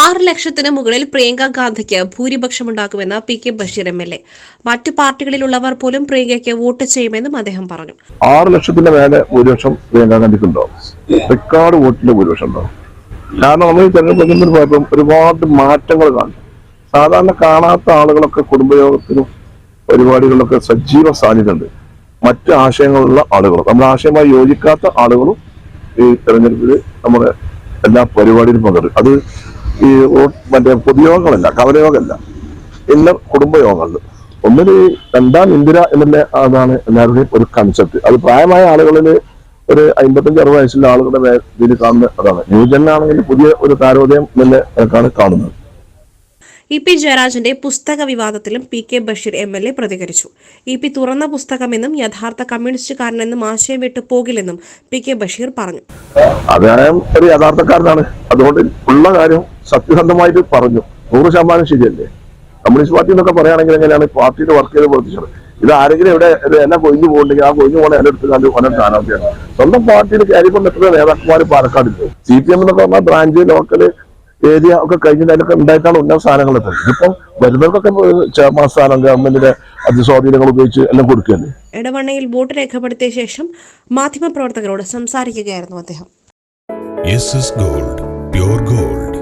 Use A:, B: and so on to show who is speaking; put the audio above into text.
A: ആറ് ലക്ഷത്തിന് മുകളിൽ പ്രിയങ്ക ഗാന്ധിക്ക് ഭൂരിപക്ഷമുണ്ടാകുമെന്ന് P K Basheer M L A. മറ്റു പാർട്ടികളിലുള്ളവർ പോലും പ്രിയങ്കയ്ക്ക് വോട്ട് ചെയ്യുമെന്നും അദ്ദേഹം പറഞ്ഞു.
B: ആറ് ലക്ഷത്തിന്റെ മേലെ ഭൂരിപക്ഷം പ്രിയങ്കാ ഗാന്ധിക്ക് ഉണ്ടാവും റെക്കോർഡ് വോട്ടിന്റെ ഭൂരിപക്ഷം ഉണ്ടാവും കാരണം നമ്മൾ ഈ തെരഞ്ഞെടുപ്പ് ഒരുപാട് മാറ്റങ്ങൾ കാണും. സാധാരണ കാണാത്ത ആളുകളൊക്കെ കുടുംബയോഗത്തിനും പരിപാടികളിലൊക്കെ സജീവ സാന്നിധ്യമുണ്ട്. മറ്റ് ആശയങ്ങളുള്ള ആളുകളും നമ്മുടെ ആശയമായി യോജിക്കാത്ത ആളുകളും ഈ തെരഞ്ഞെടുപ്പിൽ നമ്മുടെ എല്ലാ പരിപാടിയിലും പങ്കെടുക്കും. അത് ഈ മറ്റേ പൊതുയോഗങ്ങളല്ല കവലയോഗമല്ല എല്ലാ കുടുംബയോഗങ്ങളിൽ ഒന്നിൽ രണ്ടാം ഇന്ദിര എന്നുള്ള അതാണ് എല്ലാവരുടെയും ഒരു കൺസെപ്റ്റ് അത് പ്രായമായ ആളുകളിൽ ഒരു അമ്പത്തഞ്ച് അറുപത് വയസ്സുള്ള ആളുകളുടെ ഇതിൽ കാണുന്ന അതാണ്. ന്യൂജൻ ആണെങ്കിൽ പുതിയ ഒരു താരോദയം എന്നുള്ള കണക്കാണ് കാണുന്നത്.
A: ഇ പി ജയരാജന്റെ പുസ്തക വിവാദത്തിലും P K Basheer M L A പ്രതികരിച്ചു. ഇ പി തുറന്ന പുസ്തകമെന്നും യഥാർത്ഥ കമ്മ്യൂണിസ്റ്റുകാരനെന്നും ആശയം വിട്ടു പോകില്ലെന്നും പി കെ ബഷീർ പറഞ്ഞു.
B: അദ്ദേഹം ഒരു യഥാർത്ഥക്കാരനാണ്. അതുകൊണ്ട് ഉള്ള കാര്യം സത്യസന്ധമായിട്ട് പറഞ്ഞു. നൂറ് ശതമാനം ശരിയല്ലേ? കമ്മ്യൂണിസ്റ്റ് പാർട്ടി എന്നൊക്കെ പറയുകയാണെങ്കിൽ എങ്ങനെയാണ്? പാർട്ടിയുടെ വർക്ക് ചെയ്ത് പ്രവർത്തിച്ചത്. ഇത് ആരെങ്കിലും ഇവിടെ എന്നെ കൊഴിഞ്ഞു പോകുന്നുണ്ടെങ്കിൽ ആ കൊഴിഞ്ഞു പോകണ എന്നെ എടുത്ത് കണ്ട് ഓനെ സ്ഥാനാർത്ഥിയാണ് സ്വന്തം പാർട്ടിയിൽ കയറി കൊണ്ട് എത്ര നേതാക്കന്മാർ പാലക്കാടില്ല? സി പി എം എന്നൊക്കെ പറഞ്ഞാൽ ബ്രാഞ്ച് ലോക്കൽ ഏരിയ ഒക്കെ കഴിഞ്ഞിട്ട് അതിലൊക്കെ ഉണ്ടായിട്ടാണ് ഉന്നത സ്ഥാനങ്ങൾ എത്തുന്നത്. ഇതിപ്പം വരുന്നവർക്കൊക്കെ ചെയർമാൻ സ്ഥാനം ഗവൺമെന്റിന്റെ അതിസ്വാധീനങ്ങൾ ഉപയോഗിച്ച് എല്ലാം കൊടുക്കുകയല്ലേ?
A: ഇടവണ്ണയിൽ വോട്ട് രേഖപ്പെടുത്തിയ ശേഷം മാധ്യമപ്രവർത്തകരോട് സംസാരിക്കുകയായിരുന്നു അദ്ദേഹം.
C: Gold pure gold